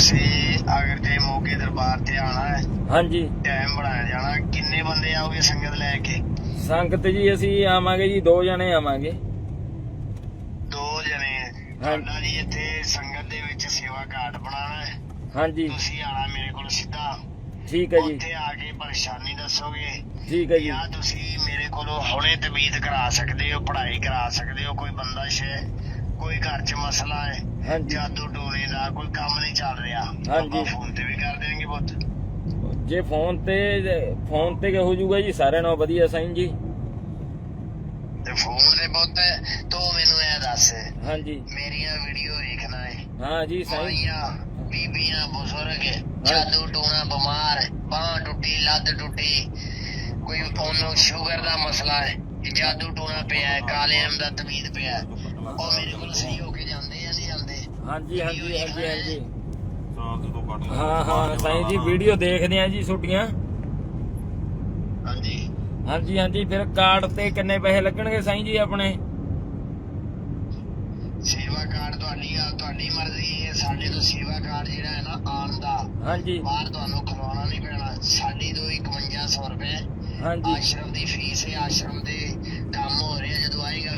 ਤੁਸੀਂ ਅਗਰ ਜੇ ਮੋਗੇ ਦਰਬਾਰ ਤੇ ਆਣਾ ਹੈ ਹਾਂਜੀ। ਟਾਈਮ ਬਣਾਇਆ ਜਾਣਾ ਕਿੰਨੇ ਬੰਦੇ ਆਓਗੇ ਸੰਗਤ ਲੈ ਕੇ? ਸੰਗਤ ਜੀ ਅਸੀਂ ਆਵਾਂਗੇ ਜੀ ਦੋ ਜਣੇ ਆਵਾਂਗੇ। ਦੋ ਜਣੇ ਤੁਹਾਡਾ ਜੀ ਇੱਥੇ ਸੰਗਤ ਦੇ ਵਿੱਚ ਸੇਵਾ ਕਾਰਡ ਬਣਾਉਣਾ ਹੈ। ਹਾਂਜੀ। ਤੁਸੀਂ ਆਣਾ ਮੇਰੇ ਕੋਲ ਸਿੱਧਾ। ਠੀਕ ਹੈ ਜੀ। ਉੱਥੇ ਆ ਕੇ ਪਰੇਸ਼ਾਨੀ ਦੱਸੋਗੇ। ਠੀਕ ਹੈ ਜੀ। ਜਾਂ ਤੁਸੀਂ ਮੇਰੇ ਕੋਲੋਂ ਹੁਣੇ ਤਬੀਤ ਕਰਾ ਸਕਦੇ ਹੋ ਪੜ੍ਹਾਈ ਕਰਾ ਸਕਦੇ ਹੋ ਕੋਈ ਬੰਦਸ਼ ਹੈ ਕੋਈ ਘਰ 'ਚ ਮਸਲਾ ਹੈ ਹਾਂਜੀ। ਜਾਦੂ ਟੋਨੇ ਦਾ ਕੋਈ ਕੰਮ ਨਹੀਂ ਚੱਲ ਰਿਹਾ ਹਾਂਜੀ। ਆਪਾਂ ਫੋਨ ਤੇ ਵੀ ਕਰ ਦੇਣਗੇ ਪੁੱਤ। ਜੇ ਫੋਨ ਤੇ ਫੋਨ ਤੇ ਹੋ ਜਾਊਗਾ ਜੀ? ਸਾਰਿਆਂ ਨਾਲੋਂ ਵਧੀਆ ਸਾਈਂ ਜੀ। ਤੇ ਫੋਨ ਤੇ ਪੁੱਤ ਤੂੰ ਮੈਨੂੰ ਇਹ ਦੱਸ ਹਾਂਜੀ। ਮੇਰੀਆਂ ਵੀਡੀਓ ਵੇਖਣਾ ਹੈ ਹਾਂ ਜੀ ਸਾਈਂ। ਮਾਈਆਂ ਬੀਬੀਆਂ ਬਜ਼ੁਰਗ ਜਾਦੂ ਟੋਨਾ ਬਿਮਾਰ ਬਾਹ ਟੁੱਟੀ ਲੱਤ ਟੁੱਟੀ ਕੋਈ ਉਹਨੂੰ ਸ਼ੂਗਰ ਦਾ ਮਸਲਾ ਹੈ ਜਾਦੂ ਟੋਨਾ ਪਿਆ ਹੈ ਕਾਲੇ ਅਮ ਦਾ ਤਵੀਦ ਪਿਆ ਹੈ। ਉਹ ਮੇਰੇ ਕੋਲ ਸਹੀ ਹੋ ਕੇ ਜਾਂਦੇ ਆ ਨਹੀਂ ਜਾਂਦੇ ਹਾਂਜੀ ਹਾਂਜੀ ਹਾਂਜੀ ਹਾਂਜੀ। ਹਾਂ ਹਾਂ ਸਾਈਂ ਜੀ ਵੀਡੀਓ ਦੇਖਦੇ ਆ ਜੀ ਛੁੱਟੀਆਂ। ਹਾਂਜੀ। ਹਾਂਜੀ ਹਾਂਜੀ ਫਿਰ ਕਾਰਡ ਤੇ ਕਿੰਨੇ ਪੈਸੇ ਲੱਗਣਗੇ ਸਾਈਂ ਜੀ ਆਪਣੇ? ਸੇਵਾ ਕਾਰਡ ਤੁਹਾਡੀ ਆ ਤੁਹਾਡੀ ਮਰਜ਼ੀ ਹੈ। ਸਾਡੇ ਤੋਂ ਸੇਵਾ ਕਾਰਡ ਜਿਹੜਾ ਹੈ ਨਾ ਆਉਣ ਦਾ ਹਾਂਜੀ। ਬਾਹਰ ਤੁਹਾਨੂੰ ਖਲਵਾਉਣਾ ਨਹੀਂ ਪੈਣਾ। ਸਾਡੀ ਤੋਂ 5100 ਰੁਪਏ ਹਾਂਜੀ। ਆਸ਼ਰਮ ਦੀ ਫੀਸ ਹੈ। ਆਸ਼ਰਮ ਦੇ ਕੰਮ ਹੋ ਰਿਹਾ ਜਦੋਂ ਆਏਗਾ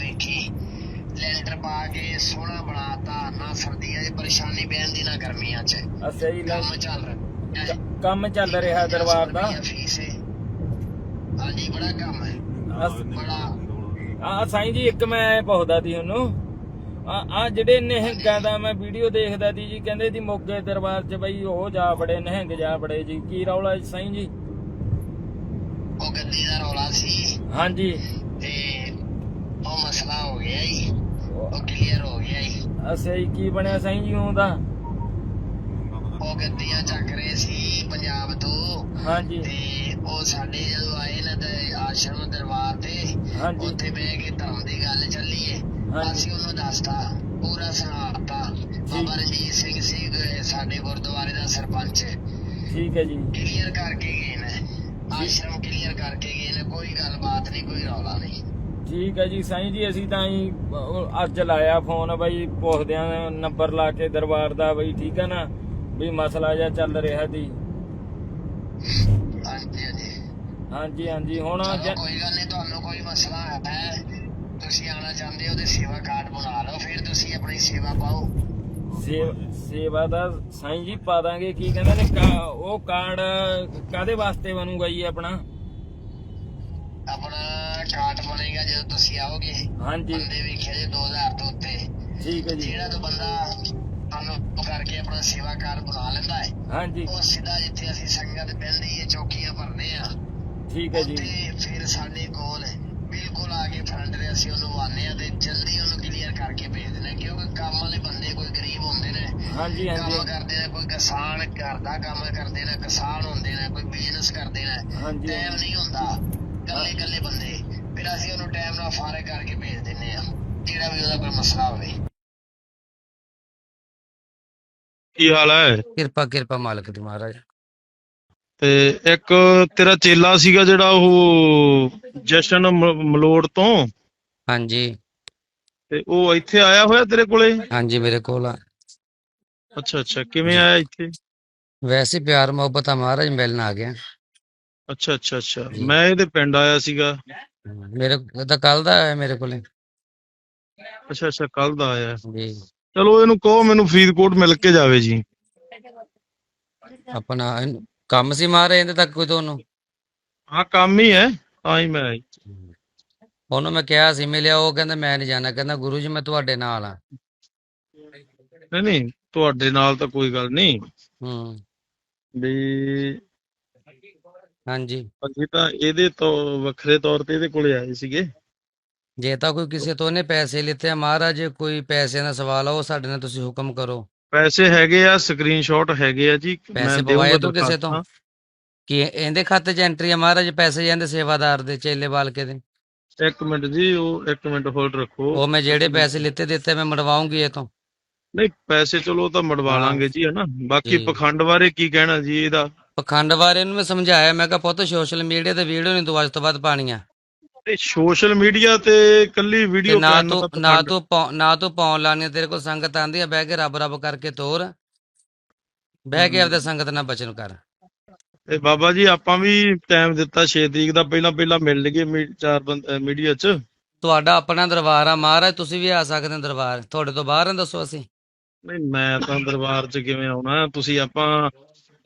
ਪਾ ਕੇ ਸੋਹਣਾ ਬਣਾਤਾ ਨਾ ਸਰਦੀਆਂ 'ਚ ਪਰੇਸ਼ਾਨੀ ਪੈਂਦੀ ਨਾ ਗਰਮੀਆਂ 'ਚ। ਅੱਛਾ ਜੀ ਕੰਮ ਚੱਲ ਰਿਹਾ। ਹੈ। ਕੰਮ ਚੱਲ ਰਿਹਾ ਦਰਬਾਰ ਦਾ? ਫੀਸ ਹੈ ਹਾਂਜੀ ਬੜਾ ਕੰਮ ਹੈ। ਅਸ- ਬੜਾ। ਆ ਸਾਈਂ ਜੀ ਇੱਕ ਮੈਂ ਪੁੱਛਦਾ ਸੀ ਉਹਨੂੰ। ਆ ਆ ਜਿਹੜੇ ਨਿਹੰਗਾਂ ਦਾ ਮੈਂ ਵੀਡੀਓ ਦੇਖਦਾ ਸੀ ਜੀ ਕਹਿੰਦੇ ਸੀ ਮੋਗੇ ਦਰਬਾਰ 'ਚ ਬਈ ਉਹ ਜਾ ਬੜੇ ਨਿਹੰਗ ਜਾ ਬੜੇ ਜੀ। ਕੀ ਰੌਲਾ ਜੀ ਸਾਈਂ ਜੀ? ਉਹ ਗੱਦੀ ਦਾ ਰੌਲਾ ਸੀ। ਹਾਂਜੀ। ਤੇ ਉਹ ਮਸਲਾ ਹੋ ਗਿਆ ਜੀ। ਉਹ ਕਲੀਅਰ ਹੋ ਗਿਆ ਜੀ। ਜੀ ਕੀ ਬਣਿਆ ਸਾਈਂ ਜੀ ਉਹਦਾ ਉਹ ਗੱਦੀਆਂ ਚੱਕ ਰਹੇ ਸੀ ਪੰਜਾਬ ਤੋਂ। ਹਾਂਜੀ। ਤੇ ਉਹ ਸਾਡੇ ਜਦੋਂ ਆਏ ਨਾ ਤੇ ਆਸ਼ਰਮ ਦਰਬਾਰ ਤੇ ਹਾਂਜੀ। ਉੱਥੇ ਬਹਿ ਕੇ ਧਰਮ ਦੀ ਗੱਲ ਚੱਲੀ ਏ ਹਾਂਜੀ। ਅਸੀਂ ਉਹਨੂੰ ਦੱਸਤਾ ਪੂਰਾ ਸੁਣਾਤਾ ਬਾਬਾ ਰਣਜੀਤ ਸਿੰਘ ਸੀ ਅਹ ਸਾਡੇ ਗੁਰਦੁਆਰੇ ਦਾ ਸਰਪੰਚ। ਠੀਕ ਹੈ ਜੀ। ਕਲੀਅਰ ਕਰਕੇ ਗਏ ਨੇ। ਆਸ਼ਰਮ ਕਲੀਅਰ ਕਰਕੇ ਗਏ ਨੇ ਕੋਈ ਗੱਲਬਾਤ ਨਹੀਂ ਕੋਈ ਰੌਲਾ ਨਹੀਂ। ਠੀਕ ਹੈ ਜੀ ਸਾਈਂ ਜੀ ਅਸੀਂ ਤਾਂ ਹੀ ਅੱਜ ਲਾਇਆ ਫੋਨ ਬਈ ਪੁੱਛਦੇ ਆਂ ਨੰਬਰ ਲਾ ਕੇ ਦਰਬਾਰ ਦਾ ਬਈ ਠੀਕ ਹੈ ਨਾ? ਵੀ ਮਸਲਾ ਜਿਹਾ ਚੱਲ ਰਿਹਾ ਸੀ ਹਾਂਜੀ ਹਾਂਜੀ। ਹੁਣ ਕੋਈ ਗੱਲ ਨਹੀਂ ਤੁਹਾਨੂੰ ਕੋਈ ਮਸਲਾ ਹੈ ਤੁਸੀਂ ਆਣਾ ਚਾਹੁੰਦੇ ਹੋ ਤੇ ਸੇਵਾ ਕਾਰਡ ਬਣਾ ਲਓ ਫਿਰ ਤੁਸੀਂ ਆਪਣੀ ਸੇਵਾ ਪਾਓ। ਸੇਵ- ਦਾ ਸਾਈਂ ਜੀ ਪਾ ਦਾਂਗੇ ਕੀ ਕਹਿੰਦੇ ਨੇ ਉਹ ਕਾਰਡ ਕਾਦੇ ਵਾਸਤੇ ਬਣੂਗਾ ਜੀ ਆਪਣਾ? ਆਪਣਾ ਕਾਰਡ ਬਣੇਗਾ ਜਦੋਂ ਤੁਸੀਂ ਆਓਗੇ। ਹਾਂਜੀ। ਬੰਦੇ ਵੇਖਿਆ ਜੇ 2000 ਤੋਂ ਉੱਤੇ। ਠੀਕ ਹੈ ਜੀ। ਜਿਹੜਾ ਤੋਂ ਬੰਦਾ ਤੁਹਾਨੂੰ ਕਰਕੇ ਆਪਣਾ ਸੇਵਾ ਕਾਰਡ ਬਣਾ ਲੈਂਦਾ ਹੈ। ਹਾਂਜੀ। ਉਹ ਸਿੱਧਾ ਜਿੱਥੇ ਅਸੀਂ ਸੰਗਤ ਬਹਿੰਦੀ ਹੈ ਚੌਕੀਆਂ ਭਰਦੇ ਆ। ਠੀਕ ਹੈ ਜੀ। ਫਿਰ ਸਾਡੇ ਕੋਲ ਬਿਲਕੁਲ ਆ ਕੇ ਫਰੰਟ ਤੇ ਅਸੀਂ ਉਹਨੂੰ ਆਨੇ ਆ ਤੇ ਜਲਦੀ ਉਹਨੂੰ ਕਲੀਅਰ ਕਰਕੇ ਭੇਜ ਦਿੰਦੇ ਕਿਉਂਕਿ ਕੰਮ ਵਾਲੇ ਬੰਦੇ ਕੋਈ ਗਰੀਬ ਹੁੰਦੇ ਨੇ। ਹਾਂਜੀ ਕੰਮ ਹਾਂਜੀ ਕਰਦੇ ਨੇ ਕੋਈ ਕਿਸਾਨ ਘਰ ਦਾ ਕੰਮ ਕਰਦੇ ਨੇ ਕਿਸਾਨ ਹੁੰਦੇ ਨੇ ਕੋਈ ਬਿਜ਼ਨਸ ਕਰਦੇ ਨੇ। ਟਾਈਮ ਨਹੀਂ ਹੁੰਦਾ। ਕੱਲੇ ਕੱਲੇ ਬੰਦੇ। ਫਿਰ ਅਸੀਂ ਉਹਨੂੰ ਟਾਈਮ ਨਾਲ ਫਾਰੇ ਕਰਕੇ ਭੇਜ ਦਿੰਨੇ ਆ ਜਿਹੜਾ ਵੀ ਉਹਦਾ ਕੋਈ ਮਸਲਾ ਹੋਵੇ। ਕੀ ਹਾਲ ਹੈ? ਕਿਰਪਾ ਕਿਰਪਾ ਮਾਲਕ ਦੀ ਮਹਾਰਾਜ। ਤੇ ਇੱਕ ਤੇਰਾ ਚੇਲਾ ਸੀਗਾ ਜਿਹੜਾ ਉਹ ਜਸ਼ਨ ਮ- ਮਲੋੜ ਤੋਂ? ਹਾਂਜੀ। ਤੇ ਉਹ ਇੱਥੇ ਆਇਆ ਹੋਇਆ ਤੇਰੇ ਕੋਲੇ? ਹਾਂਜੀ ਮੇਰੇ ਕੋਲ ਆ। ਅੱਛਾ ਅੱਛਾ। ਕਿਵੇਂ ਆਇਆ ਇੱਥੇ? ਵੈਸੇ ਪਿਆਰ ਮੁਹੱਬਤ ਆ ਮਹਾਰਾਜ ਮਿਲਣ ਆ ਗਿਆ। ਅੱਛਾ ਅੱਛਾ ਅੱਛਾ। ਮੈਂ ਇਹਦੇ ਪਿੰਡ ਆਇਆ ਸੀਗਾ। ਮੇਰੇ ਤਾਂ ਕੱਲ ਦਾ ਆਇਆ ਮੇਰੇ ਕੋਲੇ। ਅੱਛਾ ਅੱਛਾ ਕੱਲ ਦਾ ਆਇਆ। ਜੀ। ਚਲੋ ਇਹਨੂੰ ਕਹੋ ਮੈਨੂੰ ਫਰੀਦਕੋਟ ਮਿਲ ਕੇ ਜਾਵੇ ਜੀ। ਆਪਣਾ ਇਹਨੂੰ- ਕੰਮ ਸੀ ਮਹਾਰਾਜ ਇਹਦੇ ਤੱਕ ਕੋਈ ਤੁਹਾਨੂੰ? ਹਾਂ ਕੰਮ ਹੀ ਹੈ ਤਾਂ ਹੀ ਮੈਂ ਉਹਨੂੰ ਮੈਂ ਕਿਹਾ ਸੀ ਮਿਲਿਆ ਉਹ ਕਹਿੰਦਾ ਮੈਂ ਨਹੀਂ ਜਾਣਾ। ਕਹਿੰਦਾ ਗੁਰੂ ਜੀ ਮੈਂ ਤੁਹਾਡੇ ਨਾਲ ਆ ਨਹੀਂ ਨਹੀਂ ਤੁਹਾਡੇ ਨਾਲ ਤਾਂ ਕੋਈ ਗੱਲ ਨਹੀਂ। ਹੂੰ। ਵੀ ਹਾਂਜੀ। ਅਸੀਂ ਤਾਂ ਇਹਦੇ ਤੋਂ ਵੱਖਰੇ ਤੌਰ ਤੇ ਇਹਦੇ ਕੋਲੇ ਆਏ ਸੀਗੇ। ਜੇ ਤਾਂ ਕੋਈ ਕਿਸੇ ਤੋਂ ਇਹਨੇ ਪੈਸੇ ਲਿੱਤੇ ਆ ਮਹਾਰਾਜ ਕੋਈ ਪੈਸੇ ਦਾ ਸਵਾਲ ਆ ਉਹ ਸਾਡੇ ਨਾਲ ਤੁਸੀਂ ਹੁਕਮ ਕਰੋ। ਪੈਸੇ ਹੈਗੇ ਆ ਸਕਰੀਨਸ਼ਾਟ ਹੈਗੇ ਆ ਜੀ ਪੈਸੇ ਮੈਂ ਪਵਾਏ ਦੇਵਾਂਗਾ ਤੂੰ ਕਿਸੇ ਤੋਂ? ਕਿ ਇਹਦੇ ਖਾਤੇ 'ਚ ਐਂਟਰੀ ਆ ਮਹਾਰਾਜ ਪੈਸੇ ਜਾਂਦੇ ਸੇਵਾਦਾਰ ਦੇ ਚੇਲੇ ਬਾਲਕੇ ਦੇ? ਇੱਕ ਮਿੰਟ ਜੀ ਉਹ ਇੱਕ ਮਿੰਟ ਹੋਲਡ ਰੱਖੋ। ਉਹ ਮੈਂ ਜਿਹੜੇ ਪੈਸੇ ਲਿੱਤੇ ਦਿੱਤੇ ਮੈਂ ਮੜਵਾਉਂਗੀ ਇਹ ਤੋਂ ਨਹੀਂ ਪੈਸੇ ਚਲੋ ਤਾਂ ਮੜਵਾ। ਲਾਂਗੇ ਜੀ ਹਨਾ। ਬਾਕੀ। ਪਖੰਡ ਬਾਰੇ ਕੀ ਕਹਿਣਾ ਜੀ ਇਹਦਾ? ਪਖੰਡ ਬਾਰੇ ਨੂੰ ਮੈਂ ਸਮਝਾਇਆ ਮੈਂ ਕਿਹਾ ਪੁੱਤ ਸੋਸ਼ਲ ਮੀਡੀਆ ਤੇ ਵੀਡੀਓ ਨਹੀਂ ਤੂੰ ਅੱਜ ਤੋਂ ਬਾਅਦ ਪਾਣੀਆਂ ਇਹ ਸੋਸ਼ਲ ਮੀਡੀਆ ਤੇ ਕੱਲੀ ਤੇ ਵੀਡੀਓ ਨਾ ਤੂੰ ਤਾਂ ਨਾ ਤੂੰ ਪਾਉ- ਨਾ ਤੂੰ ਪਾਉਣ ਲਾਣੀ ਤੇਰੇ ਕੋਲ ਸੰਗਤ ਆਂਦੀ ਆ ਬਹਿ ਕੇ ਰੱਬ ਰੱਬ ਕਰਕੇ ਤੋਰ। ਬਹਿ ਕੇ ਆਪਦੇ ਸੰਗਤ ਨਾਲ ਬਚਨ ਕਰ। ਤੇ ਬਾਬਾ ਜੀ ਆਪਾਂ ਵੀ ਟਾਈਮ ਦਿੱਤਾ 6 ਤਰੀਕ ਦਾ ਪਹਿਲਾਂ ਪਹਿਲਾਂ ਮਿਲ ਲਈਏ ਮੀ- ਚਾਰ ਬੰਦ- ਮੀਡੀਆ 'ਚ। ਤੁਹਾਡਾ ਆਪਣਾ ਦਰਬਾਰ ਆ ਮਹਾਰਾਜ ਤੁਸੀਂ ਵੀ ਆ ਸਕਦੇ ਹੋ ਦਰਬਾਰ। ਤੁਹਾਡੇ ਤੋਂ ਬਾਹਰ ਆ ਦੱਸੋ ਅਸੀਂ। ਨਹੀਂ ਮੈਂ ਤਾਂ ਦਰਬਾਰ 'ਚ ਕਿਵੇਂ ਆਉਣਾ ਤੁਸੀਂ ਆਪਾਂ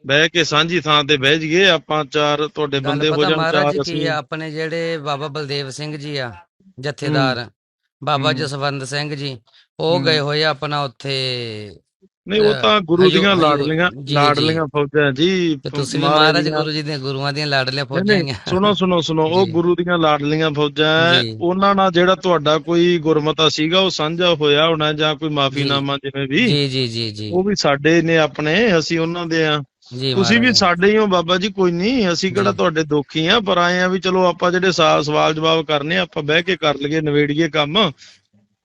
ਬਹਿ ਕੇ ਸਾਂਝੀ ਥਾਂ ਤੇ ਬਹਿ ਜਾਈਏ ਆਪਾਂ ਚਾਰ ਤੁਹਾਡੇ ਬੰਦੇ ਹੋ ਜਾਣ ਚਾਰ ਅਸੀਂ ਆਪਣੇ ਜਿਹੜੇ ਬਾਬਾ ਬਲਦੇਵ ਸਿੰਘ ਜੀ ਆ ਜਥੇਦਾਰ ਬਾਬਾ। ਜਸਵੰਤ ਸਿੰਘ ਜੀ ਉਹ। ਗਏ ਹੋਏ ਆਪਣਾ ਉੱਥੇ ਨਹੀਂ ਉਹ ਤਾਂ ਗੁਰੂ ਦੀਆਂ ਲਾਡਲੀਆਂ। ਲਾਡਲੀਆਂ ਫੌਜਾਂ ਜੀ ਤੁਸੀਂ ਵੀ ਮਹਾਰਾਜ ਗੁਰੂ ਜੀ ਦੀਆਂ ਗੁਰੂਆਂ ਦੀਆਂ ਲਾਡਲੀਆਂ ਫੌਜਾਂ ਹੀ ਸੁਣੋ ਸੁਣੋ ਸੁਣੋ ਉਹ। ਗੁਰੂ ਦੀਆਂ ਲਾਡਲੀਆਂ ਫੌਜਾਂ। ਉਹਨਾਂ ਨਾਲ ਜਿਹੜਾ ਤੁਹਾਡਾ ਕੋਈ ਗੁਰਮਤਾ ਸੀਗਾ ਉਹ ਸਾਂਝਾ ਹੋਇਆ ਹੋਣਾ ਜਾਂ ਕੋਈ ਮਾਫੀਨਾਮਾ ਜਿਵੇਂ ਵੀ ਜੀ ਜੀ ਜੀ ਜੀ ਉਹ ਵੀ ਸਾਡੇ ਨੇ ਆਪਣੇ ਅਸੀਂ ਉਹਨਾਂ ਦੇ ਆ ਤੁਸੀਂ ਵੀ। ਸਾਡੇ ਹੀ ਹੋ ਬਾਬਾ ਜੀ ਕੋਈ ਨਹੀਂ ਅਸੀਂ ਕਿਹੜਾ। ਤੁਹਾਡੇ ਦੋਖੀ ਆ ਪਰ ਆਏ ਆ ਵੀ ਚਲੋ ਆਪਾਂ ਜਿਹੜੇ ਸਵਾਲ ਜਵਾਬ ਕਰਨੇ ਆਪਾਂ ਬਹਿ ਕੇ ਕਰ ਲਈਏ ਨਵੇੜੀਏ ਕੰਮ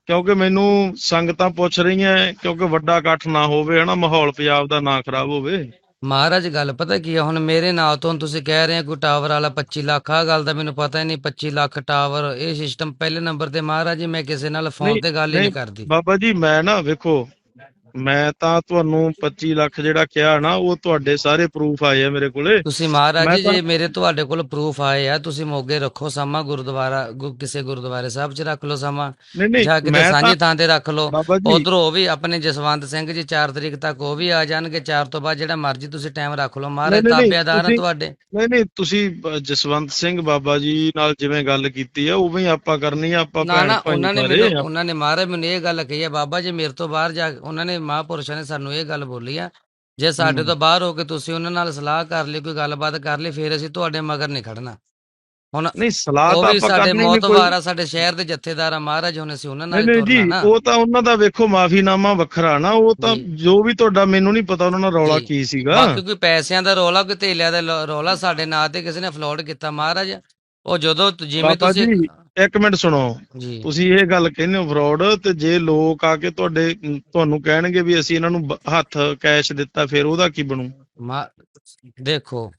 ਕਿਉਂਕਿ ਮੈਨੂੰ ਸੰਗਤਾਂ ਪੁੱਛ ਰਹੀਆਂ ਕਿਉਂਕਿ ਵੱਡਾ ਇਕੱਠ ਨਾ ਹੋਵੇ ਹਨਾ ਮਾਹੌਲ ਪੰਜਾਬ ਦਾ ਨਾ ਖਰਾਬ ਹੋਵੇ ਮਹਾਰਾਜ ਗੱਲ ਪਤਾ ਕੀ ਆ ਹੁਣ ਮੇਰੇ ਨਾਂ ਤੋਂ ਤੁਸੀਂ ਕਹਿ ਰਹੇ ਆ ਕੋਈ ਟਾਵਰ ਵਾਲਾ 25 ਲੱਖ ਆ ਗੱਲ ਦਾ ਮੈਨੂੰ ਪਤਾ ਹੀ ਨਹੀਂ 25 ਲੱਖ ਟਾਵਰ ਇਹ ਸਿਸਟਮ ਪਹਿਲੇ ਨੰਬਰ ਤੇ ਮਹਾਰਾਜ ਜੀ ਮੈਂ ਕਿਸੇ ਨਾਲ ਫੋਨ ਤੇ ਗੱਲ ਹੀ ਨਹੀਂ, ਕਰਦੀ ਬਾਬਾ ਜੀ ਮੈਂ ਨਾ ਵੇਖੋ ਮੈਂ ਤਾਂ ਤੁਹਾਨੂੰ 25 ਲੱਖ ਜਿਹੜਾ ਕਿਹਾ ਨਾ ਉਹ ਤੁਹਾਡੇ ਸਾਰੇ ਪ੍ਰੂਫ ਆਏ ਆ ਮੇਰੇ ਕੋਲੇ। ਤੁਸੀਂ ਮਹਾਰਾਜ ਜੀ ਜੇ ਮੇਰੇ ਤੁਹਾਡੇ ਕੋਲ ਪ੍ਰੂਫ ਆਏ ਆ ਤੁਸੀਂ ਮੋਗੇ ਰੱਖੋ ਸਮਾਂ ਗੁਰਦੁਆਰਾ ਕਿਸੇ ਗੁਰਦੁਆਰੇ ਸਾਹਿਬ 'ਚ ਰੱਖ ਲਓ ਸਮਾਂ। ਨਹੀਂ ਨਹੀਂ ਜਾਂ ਕਿਤੇ ਸਾਂਝੀ ਥਾਂ ਤੇ ਰੱਖ ਲਓ। ਉਧਰੋਂ ਉਹ ਵੀ ਆਪਣੇ ਜਸਵੰਤ ਸਿੰਘ ਜੀ 4 ਤਰੀਕ ਤੱਕ ਉਹ ਵੀ ਆ ਜਾਣਗੇ। 4 ਤੋਂ ਬਾਅਦ ਜਿਹੜਾ ਮਰਜ਼ੀ ਤੁਸੀਂ ਟਾਈਮ ਰੱਖ ਲਓ। ਮਹਾਰਾਜ ਤਾਬੇਦਾਰ ਆ ਤੁਹਾਡੇ। ਨਹੀਂ ਨਹੀਂ ਤੁਸੀਂ ਜਸਵੰਤ ਸਿੰਘ ਬਾਬਾ ਜੀ ਨਾਲ ਜਿਵੇਂ ਗੱਲ ਕੀਤੀ ਆ ਉਵੇਂ ਆਪਾਂ ਕਰਨੀ ਆ ਆਪਾਂ ਨਾ ਨਾ ਉਹਨਾਂ ਨੇ ਉਹਨਾਂ ਨੇ ਮਹਾਰਾਜ ਮੈਨੂੰ ਇਹ ਗੱਲ ਕਹੀ ਹੈ ਬਾਬਾ ਜੀ ਮੇਰੇ ਤੋਂ ਬਾਹਰ ਜਾ ਉਹਨਾਂ ਨੇ ਮਹਾਂਪੁਰਸ਼ਾਂ ਨੇ ਸਾਨੂੰ ਇਹ ਗੱਲ ਬੋਲੀ ਆ ਜੇ ਸਾਡੇ। ਤੋਂ ਬਾਹਰ ਹੋ ਕੇ ਤੁਸੀਂ ਉਹਨਾਂ ਨਾਲ ਸਲਾਹ ਕਰ ਲਈ ਕੋਈ ਗੱਲਬਾਤ ਕਰ ਲਈ ਫਿਰ ਅਸੀਂ ਤੁਹਾਡੇ ਮਗਰ ਨਹੀਂ ਖੜਨਾ ਹੁਣ ਨਹੀਂ ਸਲਾਹ ਤਾਂ ਆਪਾਂ ਸਾਡੇ ਕਰਨੀ ਨਹੀਂ ਕੋਈ ਮੋਤਬਾਰ ਆ ਸਾਡੇ ਸ਼ਹਿਰ ਦੇ ਜਥੇਦਾਰ ਆ ਮਹਾਰਾਜ ਹੁਣ ਅਸੀਂ ਉਹਨਾਂ ਨਾਲ ਤੁਰਨਾ ਨਾ ਉਹ ਤਾਂ ਉਹਨਾਂ ਦਾ ਵੇਖੋ ਮਾਫੀਨਾਮਾ ਵੱਖਰਾ ਨਾ ਉਹ ਤਾਂ ਜੀ। ਵੀ ਤੁਹਾਡਾ ਮੈਨੂੰ ਨਹੀਂ ਪਤਾ ਉਹਨਾਂ ਨਾਲ ਰੌਲਾ। ਕੀ ਸੀਗਾ ਬਾਕੀ ਕੋਈ ਪੈਸਿਆਂ ਦਾ ਰੋਲਾ ਕੋਈ ਧੇਲਿਆਂ ਦਾ ਰੌਲਾ ਸਾਡੇ ਨਾਂ ਤੇ ਕਿਸੇ ਨੇ ਫਲੋਟ ਕੀਤਾ ਮਹਾਰਾਜ ਉਹ ਜਦੋਂ ਜਿਵੇਂ ਤੁਸੀਂ ਇੱਕ ਮਿੰਟ ਸੁਣੋ। ਤੁਸੀਂ ਇਹ ਗੱਲ ਕਹਿੰਦੇ ਹੋ ਫਰਾਡ ਤੇ ਜੇ ਲੋਕ ਆ ਕੇ ਤੁਹਾਡੇ ਤੁਹਾਨੂੰ ਕਹਿਣਗੇ ਵੀ ਅਸੀਂ ਇਹਨਾਂ ਨੂੰ ਹੱਥ ਕੈਸ਼ ਦਿੱਤਾ ਫਿਰ ਉਹਦਾ ਕੀ ਬਣੂ? ਦੇਖੋ